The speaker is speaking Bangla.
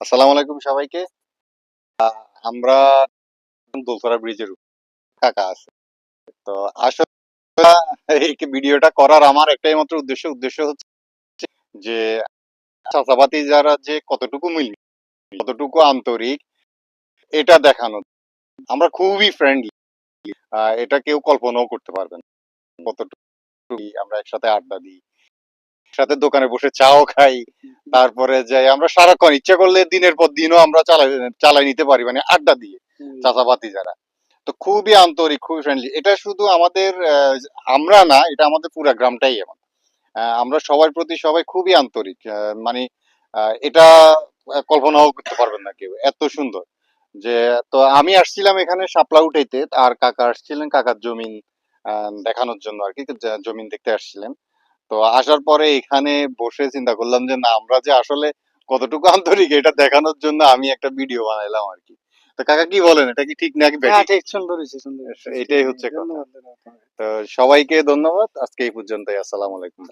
আসসালামু আলাইকুম সবাইকে। আমরা দোসরা ব্রিজের কাকা আছে। তো আসলে এই ভিডিওটা করার আমার একটাই মাত্র উদ্দেশ্য। উদ্দেশ্য হচ্ছে যে চাচাবাতি যারা যে কতটুকু মিল, কতটুকু আন্তরিক, এটা দেখানো। আমরা খুবই ফ্রেন্ডলি এটা কেউ কল্পনাও করতে পারবে না। কতটুকু আমরা একসাথে আড্ডা দিই। একসাথে দোকানে বসে চাও খাই তারপরে যাই। আমরা সারাক্ষণ ইচ্ছা করলে দিনের পর দিনও আমরা চালাই চালাই নিতে পারি মানে আড্ডা দিয়ে চাচাবাতি যারা। তো খুবই আন্তরিক খুবই ফ্রেন্ডলি এটা শুধু আমাদের আমরা না এটা আমাদের পুরা গ্রামটাই এমন। আমরা সবার প্রতি সবাই খুবই আন্তরিক। মানে এটা কল্পনাও করতে পারবেন না কেউ। এত সুন্দর। যে তো আমি আসছিলাম এখানে শাপলা উঠাইতে আর কাকা আসছিলেন কাকার জমিন আহ, দেখানোর জন্য আর কি জমিন দেখতে আসছিলেন। তো আসার পরে এখানে বসে চিন্তা করলাম যে না আমরা যে আসলে কতটুকু আন্তরিক এটা দেখানোর জন্য আমি একটা ভিডিও বানাইলাম আর কি তো কাকা কি বলেন এটা কি ঠিক নাকি হ্যাঁ ঠিক সুন্দর হয়েছে সুন্দর এটাই হচ্ছে কথা। তো সবাইকে ধন্যবাদ। আজকে এই পর্যন্তই। আসসালাম আলাইকুম।